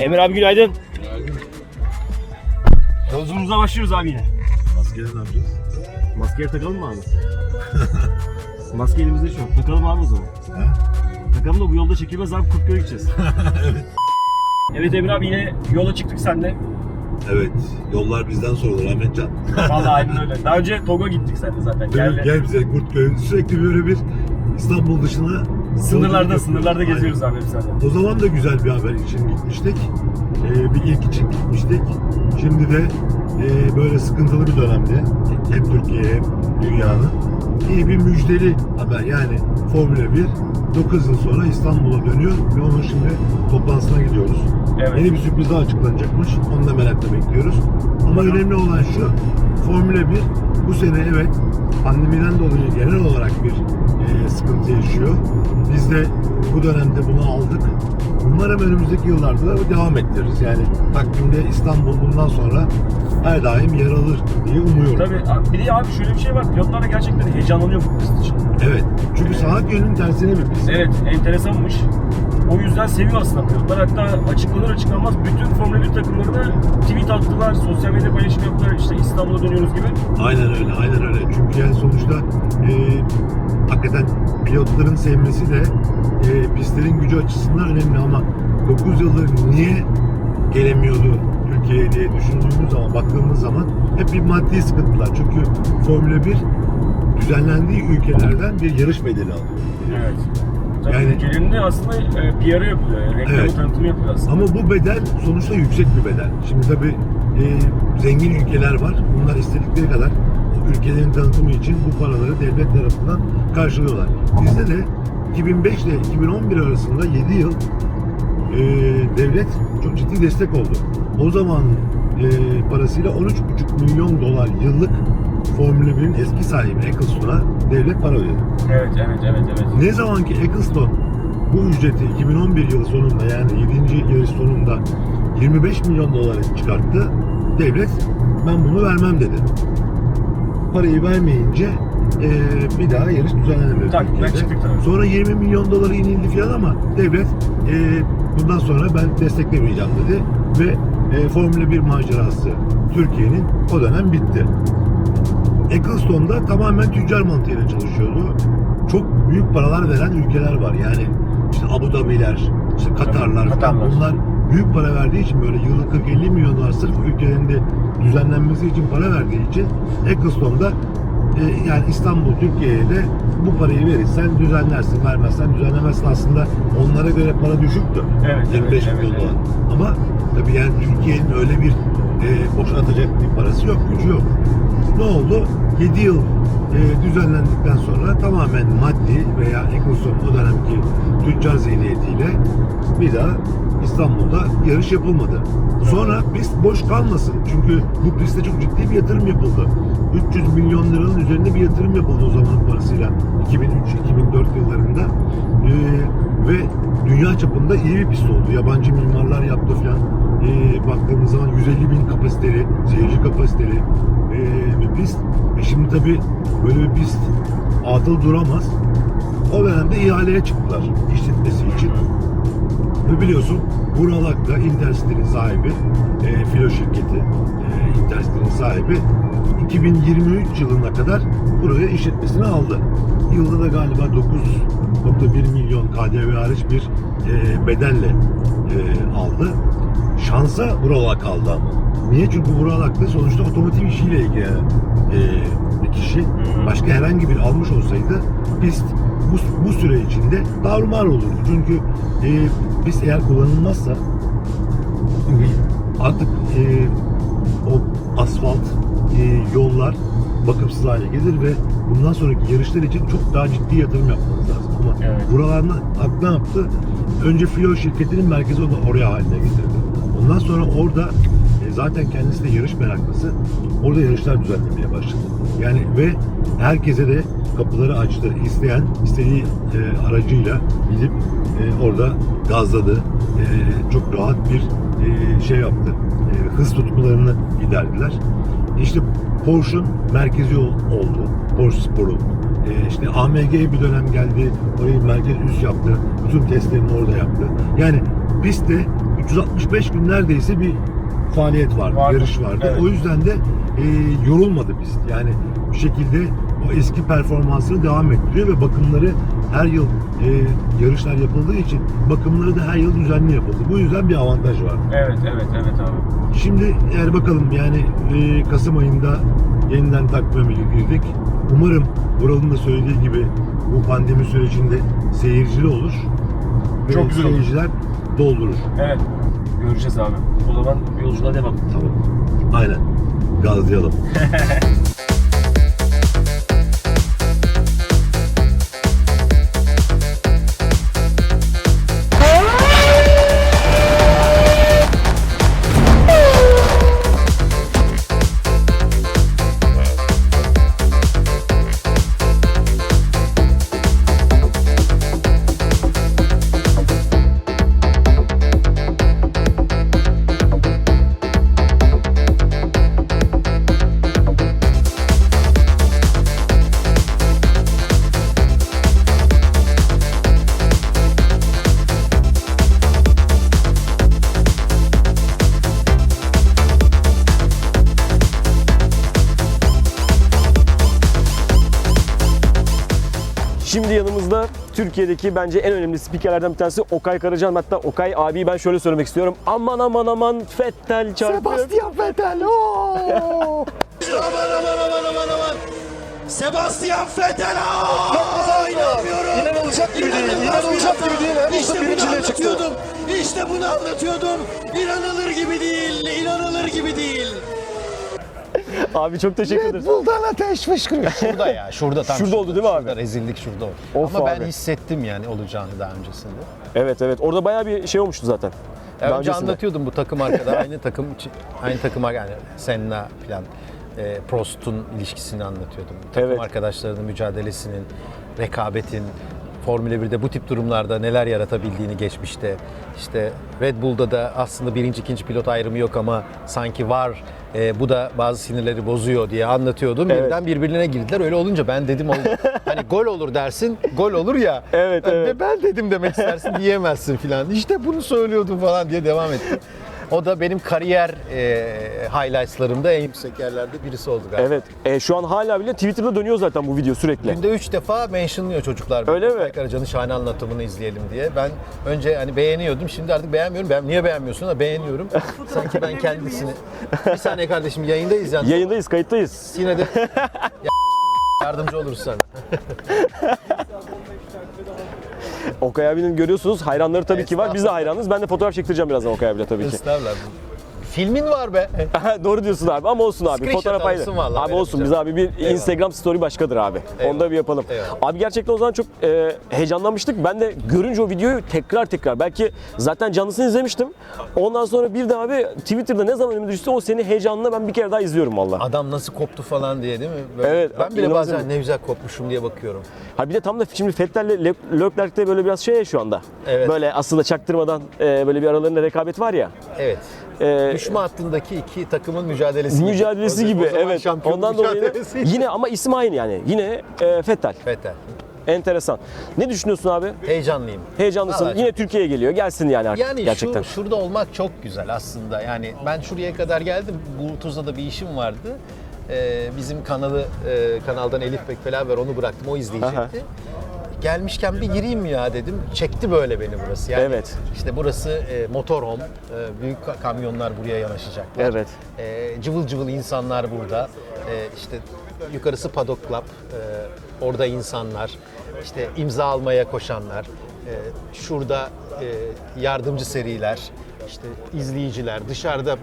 Emir abi günaydın. Yolculuğumuza başlıyoruz abi yine. Maskeyle ne yapacağız? Maskeye takalım mı abi? Maske elimizde şu an. Takalım abi o zaman. Ha? Takalım da bu yolda çekilmez abi Kurtköy'e gideceğiz. evet. Evet Emir abi yine yola çıktık senle. Evet. Yollar bizden sorulur Ahmetcan. Vallahi aynen öyle. Daha önce Togo gittik seninle zaten. Gel, Gel. bize Kurtköy. Sürekli böyle bir İstanbul dışına Sınırlarda sınırlarda geziyoruz abi hep. Aynen. O zaman da güzel bir haber için gitmiştik. Ee, bir ilk için gitmiştik. Şimdi de e, böyle sıkıntılı bir dönemde hem Türkiye hem dünyanın iyi bir müjdeli haber. Yani Formula 1 9 yıl sonra İstanbul'a dönüyor ve onun şimdi toplantısına gidiyoruz. Evet. Yeni bir sürpriz daha açıklanacakmış. Onu da merakla bekliyoruz. Ama önemli olan şu. Formula 1 bu sene evet pandemiden dolayı genel olarak bir e, sıkıntı yaşıyor. Biz de bu dönemde bunu aldık. Umarım önümüzdeki yıllarda da devam ettiririz. Yani takvimde İstanbul bundan sonra her daim yer alır diye umuyorum. Tabii abi, bir de abi şöyle bir şey var. Pilotlar da gerçekten heyecanlanıyor bu pist için. Evet. Çünkü saat yönünün tersine bir pist. Evet enteresanmış. O yüzden seviyor aslında pilotlar. Hatta açıklanır açıklanmaz bütün Formula 1 takımlarına tweet attılar, sosyal medya paylaşım yaptılar. İşte İstanbul'a dönüyoruz gibi. Aynen öyle, aynen öyle. Çünkü yani sonuçta e, hakikaten pilotların sevmesi de e, pistlerin gücü açısından önemli ama 9 yıldır niye gelemiyordu Türkiye'ye diye düşündüğümüz zaman, baktığımız zaman hep bir maddi sıkıntılar. Çünkü Formula 1 düzenlendiği ülkelerden bir yarış bedeli alıyor. Evet. Tabii Yani- ülkelerinde aslında e, PR'ı yapılıyor. Yani reklamı Evet. tanıtımı yapılıyor aslında. Ama bu bedel sonuçta yüksek bir bedel. Şimdi tabii e, zengin ülkeler var. Bunlar istedikleri kadar ülkelerin tanıtımı için bu paraları devlet tarafından karşılıyorlar. Bizde de 2005 ile 2011 arasında 7 yıl e, devlet çok ciddi destek oldu. O zaman e, parasıyla 13,5 milyon dolar yıllık Formula 1'in eski sahibi Eccleston'a devlet para ödedi. Evet, evet, evet, evet. Ne zaman ki Eccleston bu ücreti 2011 yılı sonunda yani 7. yarış sonunda 25 milyon dolara çıkarttı. Devlet ben bunu vermem dedi. Parayı vermeyince eee, bir daha yarış Türkiye'de. ben çıktık tabii. Sonra 20 milyon dolara inildi falan ama devlet eee, bundan sonra ben desteklemeyeceğim dedi ve eee, Formula 1 macerası Türkiye'nin o dönem bitti. Ecclestone'da tamamen tüccar mantığıyla çalışıyordu. Çok büyük paralar veren ülkeler var. Yani işte Abu Dhabi'ler, işte Katarlar Katarlar. bunlar büyük para verdiği için böyle yıllık 40-50 milyon dolar sırf ülkelerinde düzenlenmesi için para verdiği için Ecclestone'da e, yani İstanbul, Türkiye'ye de bu parayı verirsen düzenlersin, vermezsen düzenlemezsin. Aslında onlara göre para düşüktü. Evet, 25 evet, milyon evet, dolar. Ama tabii yani Türkiye'nin öyle bir e, boşa atacak bir parası yok, gücü yok. Ne oldu? 7 yıl e, düzenlendikten sonra tamamen maddi veya Eccleston o dönemki tüccar zihniyetiyle bir daha İstanbul'da yarış yapılmadı. Sonra pist boş kalmasın. Çünkü bu piste çok ciddi bir yatırım yapıldı. 300 milyon liranın üzerinde bir yatırım yapıldı o zamanın parasıyla. 2003-2004 yıllarında. E, ve dünya çapında iyi bir pist oldu. Yabancı mimarlar yaptı falan. E, baktığımız zaman 150 bin kapasiteli, seyirci kapasiteli e, bir pist. E şimdi tabii böyle bir pist atıl duramaz. O dönemde ihaleye çıktılar işletmesi için. Ve biliyorsun Vural da Intercity'nin sahibi, e, filo şirketi e, Intercity'nin sahibi 2023 yılına kadar buraya işletmesini aldı. Yılda da galiba 9.1 milyon KDV hariç bir e, bedelle e, aldı. Şansa Vural kaldı ama. Niye? Çünkü Vural da sonuçta otomotiv işiyle ilgilenen e, bir kişi. Başka herhangi bir almış olsaydı pist bu, bu süre içinde darumar olurdu. Çünkü e, pist eğer kullanılmazsa artık e, o asfalt e, yollar bakımsız hale gelir ve bundan sonraki yarışlar için çok daha ciddi yatırım yapmanız lazım. Ama Evet. buralarına ak ne yaptı? Önce filo şirketinin merkezi onu oraya haline getirdi. Ondan sonra orada e, zaten kendisi de yarış meraklısı. Orada yarışlar düzenlemeye başladı. Yani ve herkese de kapıları açtı. İsteyen istediği e, aracıyla gidip e, orada gazladı. E, çok rahat bir e, şey yaptı. E, hız tutkularını giderdiler. İşte Porsche'un merkezi oldu. Porsche Spor'u. E, işte AMG bir dönem geldi. Orayı merkez üs yaptı. Bütün testlerini orada yaptı. Yani pistte 365 gün neredeyse bir faaliyet vardı, Vardı, yarış vardı. evet. O yüzden de e, yorulmadı pist. Yani bu şekilde o eski performansını devam ettiriyor ve bakımları her yıl e, yarışlar yapıldığı için bakımları da her yıl düzenli yapıldı. Bu yüzden bir avantaj var. Evet, evet, evet abi. Şimdi eğer bakalım yani e, Kasım ayında yeniden takvime girdik. Umarım Vural'ın da söylediği gibi bu pandemi sürecinde seyircili olur. Ve Çok güzel olur. seyirciler doldurur. Evet. Göreceğiz abi. O zaman yolculuğa devam. Tamam. Aynen. Gazlayalım. Şimdi yanımızda Türkiye'deki bence en önemli spikerlerden bir tanesi Okay Karacan. Hatta Okay abi ben şöyle söylemek istiyorum. Aman aman aman Fettel çarpıyor. Vettel. Aman aman aman aman aman. Sebastian Vettel. İnanmıyorum. İnanılacak gibi değil, inanılacak gibi değil. Hamilton İşte bunu birinciliğe çıktı. İşte bunu anlatıyordum. İnanılır gibi değil. İnanılır gibi değil. Abi çok teşekkür Red ederiz. Bull'dan ateş fışkırıyor. Şurada ya, şurada tam. Şurada oldu değil mi abi? Şurada rezillik şurada oldu. Of Ama ben abi. hissettim yani olacağını daha öncesinde. Evet evet orada bayağı bir şey olmuştu zaten. Ya Daha önce öncesinde. anlatıyordum bu takım arkada aynı takım aynı takım yani Senna falan e, Prost'un ilişkisini anlatıyordum. Takım Evet. arkadaşlarının mücadelesinin, rekabetin Formula 1'de bu tip durumlarda neler yaratabildiğini geçmişte. İşte Red Bull'da da aslında birinci ikinci pilot ayrımı yok ama sanki var. E, bu da bazı sinirleri bozuyor diye anlatıyordum. Evet. Birden birbirine girdiler. Öyle olunca ben dedim hani gol olur dersin, gol olur ya. Evet, Ve evet. ben dedim demek istersin diyemezsin filan. İşte bunu söylüyordum falan diye devam etti. O da benim kariyer e, highlightslarımda en yüksek yerlerde birisi oldu galiba. Evet. E, şu an hala bile Twitter'da dönüyor zaten bu video sürekli. Günde üç defa mentionlıyor çocuklar. Öyle mi? Karacan'ın şahane anlatımını izleyelim diye. Ben önce hani beğeniyordum. Şimdi artık beğenmiyorum. Ben niye beğenmiyorsun da beğeniyorum. Sanki ben kendisini. Bir saniye kardeşim yayındayız yani. Yayındayız, kayıttayız. Yine de Ya, yardımcı olursan. Okay abinin görüyorsunuz hayranları tabii ki var. Biz de hayranız. Ben de fotoğraf çektireceğim birazdan Okay abiyle tabii ki. Estağfurullah. Filmin var be. Doğru diyorsun abi ama olsun abi. Screenshot Fotoğraf alırsın vallahi, Abi benim olsun biz abi bir Eyvallah. Instagram story başkadır abi. Onu da bir yapalım. Eyvallah. Abi gerçekten o zaman çok e, heyecanlanmıştık. Ben de görünce o videoyu tekrar tekrar belki zaten canlısını izlemiştim. Ondan sonra bir de abi Twitter'da ne zaman önüme düştü o senin heyecanına ben bir kere daha izliyorum valla. Adam nasıl koptu falan diye değil mi? Böyle- Evet, Ben bile inanılmaz bazen değil ne güzel kopmuşum diye bakıyorum. Ha bir de tam da şimdi Fettel'le Le- Leclerc'te böyle biraz şey ya şu anda. Evet. Böyle aslında çaktırmadan e, böyle bir aralarında rekabet var ya. Evet. E, Düşme hattındaki iki takımın mücadelesi gibi. mücadelesi O- gibi zaman evet. Ondan dolayı mücadelesi. yine ama isim aynı yani. Yine e, Fettel. Vettel. Enteresan. Ne düşünüyorsun abi? Heyecanlıyım. Heyecanlısın. Vallahi Yine Türkiye'ye geliyor. Gelsin yani artık Yani gerçekten. şu şurada olmak çok güzel aslında. Yani ben şuraya kadar geldim. Bu Tuzla'da da bir işim vardı. Ee, bizim kanalı e, kanaldan Elif Bekbela ver onu bıraktım. O izleyecekti. Gelmişken bir gireyim ya dedim. Çekti böyle beni burası. Yani Evet. İşte burası e, motorhome. E, büyük ka- kamyonlar buraya yanaşacaklar. Evet. E, cıvıl cıvıl insanlar burada. E, işte yukarısı Paddock Club. E, orada insanlar. işte imza almaya koşanlar. E, şurada e, yardımcı seriler. işte izleyiciler, dışarıda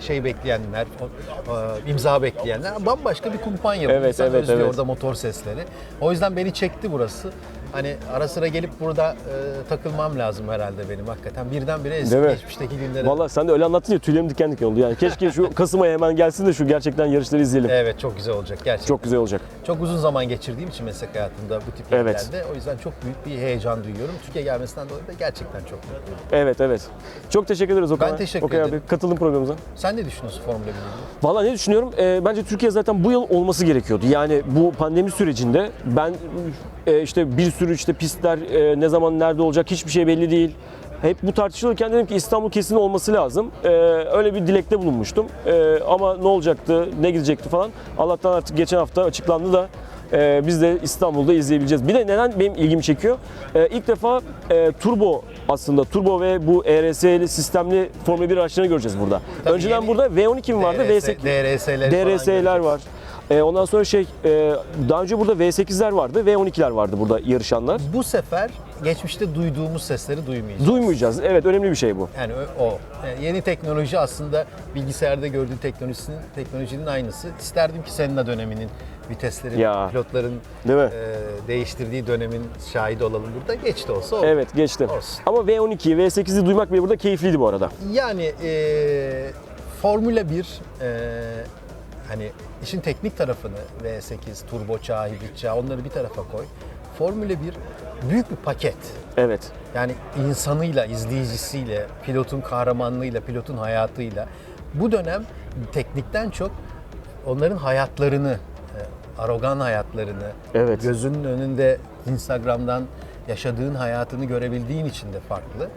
şey bekleyenler, e, imza bekleyenler bambaşka bir kumpanya. Evet, İnsan evet, özlüyor evet. orada motor sesleri. O yüzden beni çekti burası. Hani ara sıra gelip burada e, takılmam lazım herhalde benim hakikaten. Birdenbire eski Değil mi? geçmişteki günlere. Vallahi sen de öyle anlattın ya tüylerim diken diken oldu. Yani keşke şu Kasım ayı hemen gelsin de şu gerçekten yarışları izleyelim. Evet çok güzel olacak gerçekten. Çok güzel olacak. Çok uzun zaman geçirdiğim için meslek hayatımda bu tip Evet. yerlerde. O yüzden çok büyük bir heyecan duyuyorum. Türkiye gelmesinden dolayı da gerçekten çok mutluyum. Evet evet. Çok teşekkür ederiz Okan. Ben teşekkür Okay ederim. abi katıldın programımıza. Sen ne düşünüyorsun Formula 1'le ilgili? Valla ne düşünüyorum? Ee, bence Türkiye zaten bu yıl olması gerekiyordu. Yani bu pandemi sürecinde ben e, işte bir sürü işte pistler e, ne zaman nerede olacak hiçbir şey belli değil. hep bu tartışılırken dedim ki İstanbul kesin olması lazım. Ee, öyle bir dilekte bulunmuştum. Ee, ama ne olacaktı, ne gidecekti falan. Allah'tan artık geçen hafta açıklandı da e, biz de İstanbul'da izleyebileceğiz. Bir de neden benim ilgimi çekiyor? Ee, ilk defa e, turbo aslında turbo ve bu ERS'li sistemli Formula 1 araçlarını göreceğiz burada. Tabii Önceden yeni burada V12 mi vardı? DRS, V8 DRS'leri falan DRS'ler göreceğiz. var. Ee, ondan sonra şey, e, daha önce burada V8'ler vardı, V12'ler vardı burada yarışanlar. Bu sefer geçmişte duyduğumuz sesleri duymayacağız. Duymayacağız. Evet, önemli bir şey bu. Yani o. o. Yani yeni teknoloji aslında bilgisayarda gördüğün teknolojisinin teknolojinin aynısı. İsterdim ki Senna döneminin viteslerin, Ya. pilotların Değil mi? e, değiştirdiği dönemin şahidi olalım burada. Geç de olsa olur. Evet, geçti. Olsun. Ama V12'yi, V8'i duymak bile burada keyifliydi bu arada. Yani e, Formula 1 e, hani işin teknik tarafını V8, turbo çağı, hibrit çağı onları bir tarafa koy. Formula 1 büyük bir paket. Evet. Yani insanıyla, izleyicisiyle, pilotun kahramanlığıyla, pilotun hayatıyla bu dönem teknikten çok onların hayatlarını, e, arogan hayatlarını, Evet. gözünün önünde Instagram'dan yaşadığın hayatını görebildiğin için de farklı.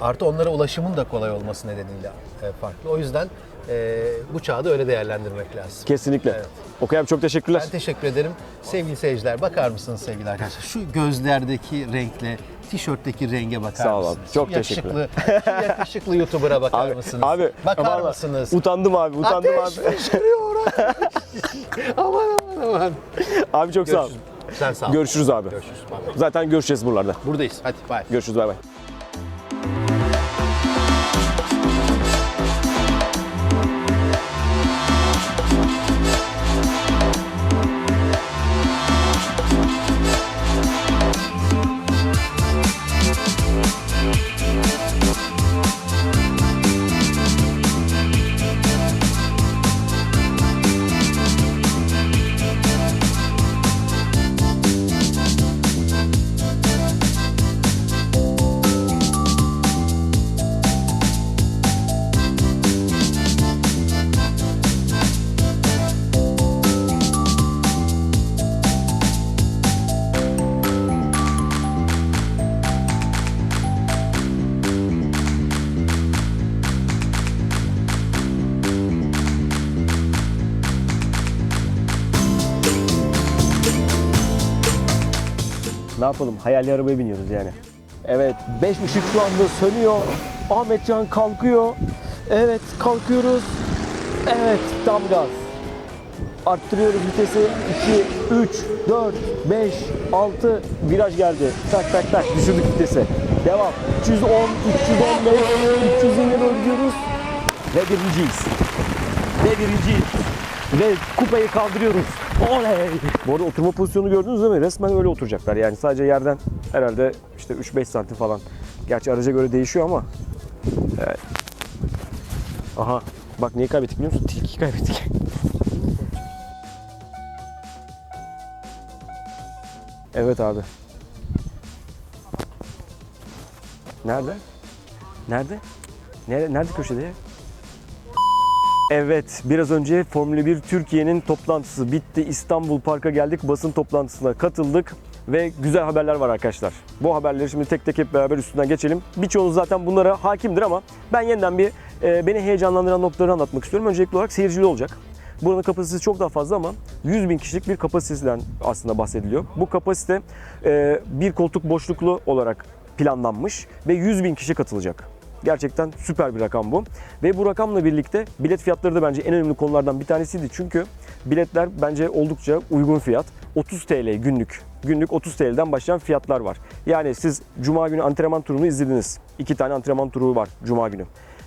Artı onlara ulaşımın da kolay olması nedeniyle e, farklı. O yüzden e, bu çağda öyle değerlendirmek lazım. Kesinlikle. Evet. Okay abi çok teşekkürler. Ben teşekkür ederim. Sevgili seyirciler bakar mısınız sevgili arkadaşlar? Şu gözlerdeki renkle tişörtteki renge bakar Sağ ol abi. mısınız? Çok yakışıklı- teşekkürler. Şu yakışıklı YouTuber'a bakar Abi, mısınız? abi bakar vallahi mısınız? Utandım abi, utandım Ateş abi. fışkırıyor. aman aman aman. Abi çok sağ ol. Görüşürüz. Sen sağ ol. Görüşürüz abi. Görüşürüz. Bay bay. Zaten görüşeceğiz buralarda. Buradayız. Hadi bay. Görüşürüz bay bay. Yapalım? Hayali arabaya biniyoruz yani. Evet, 5 ışık şu anda sönüyor. Ahmetcan kalkıyor. Evet, kalkıyoruz. Evet, tam gaz. Arttırıyoruz vitesi. 2, 3, 4, 5, 6. Viraj geldi. Tak tak tak düşürdük vitesi. Devam. 310, 315, 320'ye doğru gidiyoruz. Ve birinciyiz. Ve birinciyiz. Ve kupayı kaldırıyoruz. Oley! Bu arada oturma pozisyonu gördünüz değil mi? Resmen öyle oturacaklar. Yani sadece yerden herhalde işte 3-5 santim falan. Gerçi araca göre değişiyor ama. Evet. Aha. Bak neyi kaybettik biliyor musun? Tilkiyi kaybettik. evet abi. Nerede? Nerede? Nerede, nerede köşede ya? Evet, biraz önce Formula 1 Türkiye'nin toplantısı bitti. İstanbul Park'a geldik, basın toplantısına katıldık ve güzel haberler var arkadaşlar. Bu haberleri şimdi tek tek hep beraber üstünden geçelim. Birçoğunuz zaten bunlara hakimdir ama ben yeniden bir e, beni heyecanlandıran noktaları anlatmak istiyorum. Öncelikli olarak seyircili olacak. Buranın kapasitesi çok daha fazla ama 100 bin kişilik bir kapasitesinden aslında bahsediliyor. Bu kapasite e, bir koltuk boşluklu olarak planlanmış ve 100 bin kişi katılacak. Gerçekten süper bir rakam bu. Ve bu rakamla birlikte bilet fiyatları da bence en önemli konulardan bir tanesiydi. Çünkü biletler bence oldukça uygun fiyat. 30 TL günlük. Günlük 30 TL'den başlayan fiyatlar var. Yani siz Cuma günü antrenman turunu izlediniz. İki tane antrenman turu var Cuma günü.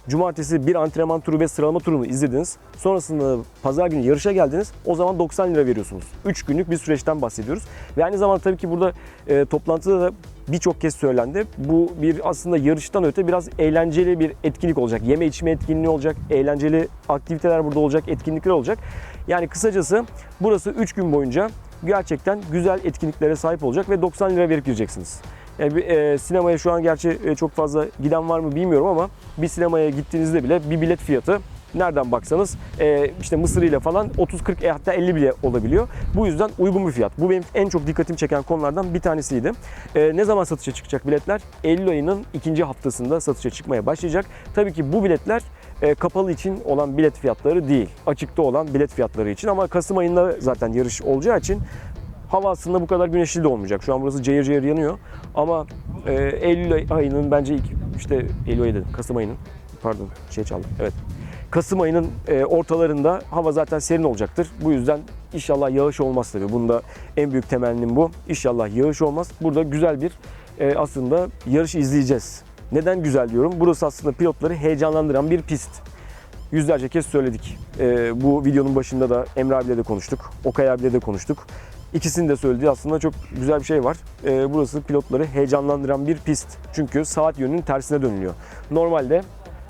Cumartesi bir antrenman turu ve sıralama turunu izlediniz. Sonrasında pazar günü yarışa geldiniz. O zaman 90 lira veriyorsunuz. 3 günlük bir süreçten bahsediyoruz. Ve aynı zamanda tabii ki burada e, toplantıda da birçok kez söylendi. Bu bir aslında yarıştan öte biraz eğlenceli bir etkinlik olacak. Yeme içme etkinliği olacak. Eğlenceli aktiviteler burada olacak. Etkinlikler olacak. Yani kısacası burası 3 gün boyunca gerçekten güzel etkinliklere sahip olacak ve 90 lira verip gireceksiniz. Yani bir, e, sinemaya şu an gerçi e, çok fazla giden var mı bilmiyorum ama bir sinemaya gittiğinizde bile bir bilet fiyatı nereden baksanız e, işte Mısır ile falan 30-40 e, hatta 50 bile olabiliyor. Bu yüzden uygun bir fiyat. Bu benim en çok dikkatimi çeken konulardan bir tanesiydi. E, ne zaman satışa çıkacak biletler? Eylül ayının ikinci haftasında satışa çıkmaya başlayacak. Tabii ki bu biletler e, kapalı için olan bilet fiyatları değil. Açıkta olan bilet fiyatları için ama Kasım ayında zaten yarış olacağı için hava aslında bu kadar güneşli de olmayacak. Şu an burası cayır cayır yanıyor ama e, Eylül ay- ayının bence ilk işte Eylül ayı dedim Kasım ayının pardon şey çaldım evet. Kasım ayının e, ortalarında hava zaten serin olacaktır. Bu yüzden inşallah yağış olmaz tabii. Bunda en büyük temennim bu. İnşallah yağış olmaz. Burada güzel bir e, aslında yarışı izleyeceğiz. Neden güzel diyorum? Burası aslında pilotları heyecanlandıran bir pist. Yüzlerce kez söyledik. Ee, bu videonun başında da Emre abiyle de konuştuk. Okay abiyle de konuştuk. İkisinin de söylediği aslında çok güzel bir şey var. Burası pilotları heyecanlandıran bir pist. Çünkü saat yönünün tersine dönülüyor. Normalde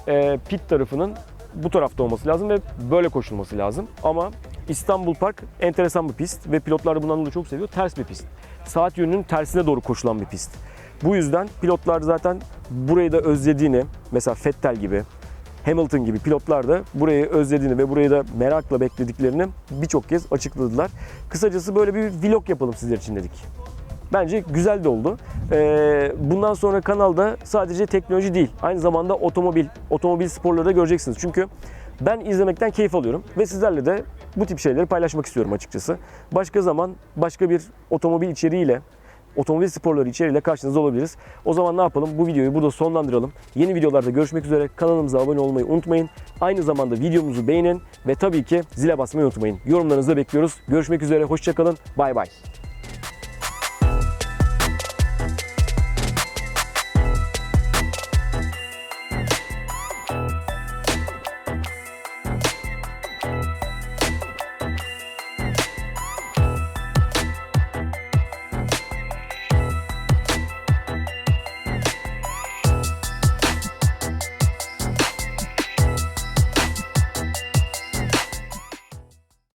e, pit tarafının bu tarafta olması lazım ve böyle koşulması lazım. Ama İstanbul Park enteresan bir pist ve pilotlar da bundan dolayı çok seviyor. Ters bir pist. Saat yönünün tersine doğru koşulan bir pist. Bu yüzden pilotlar zaten burayı da özlediğini, mesela Fettel gibi, Hamilton gibi pilotlar da burayı özlediğini ve burayı da merakla beklediklerini birçok kez açıkladılar. Kısacası böyle bir vlog yapalım sizler için dedik. Bence güzel de oldu. Ee, bundan sonra kanalda sadece teknoloji değil, aynı zamanda otomobil, otomobil sporları da göreceksiniz. Çünkü ben izlemekten keyif alıyorum ve sizlerle de bu tip şeyleri paylaşmak istiyorum açıkçası. Başka zaman başka bir otomobil içeriğiyle otomobil sporları içeriğiyle karşınızda olabiliriz. O zaman ne yapalım? Bu videoyu burada sonlandıralım. Yeni videolarda görüşmek üzere. Kanalımıza abone olmayı unutmayın. Aynı zamanda videomuzu beğenin ve tabii ki zile basmayı unutmayın. Yorumlarınızı bekliyoruz. Görüşmek üzere. Hoşçakalın. Bay bay.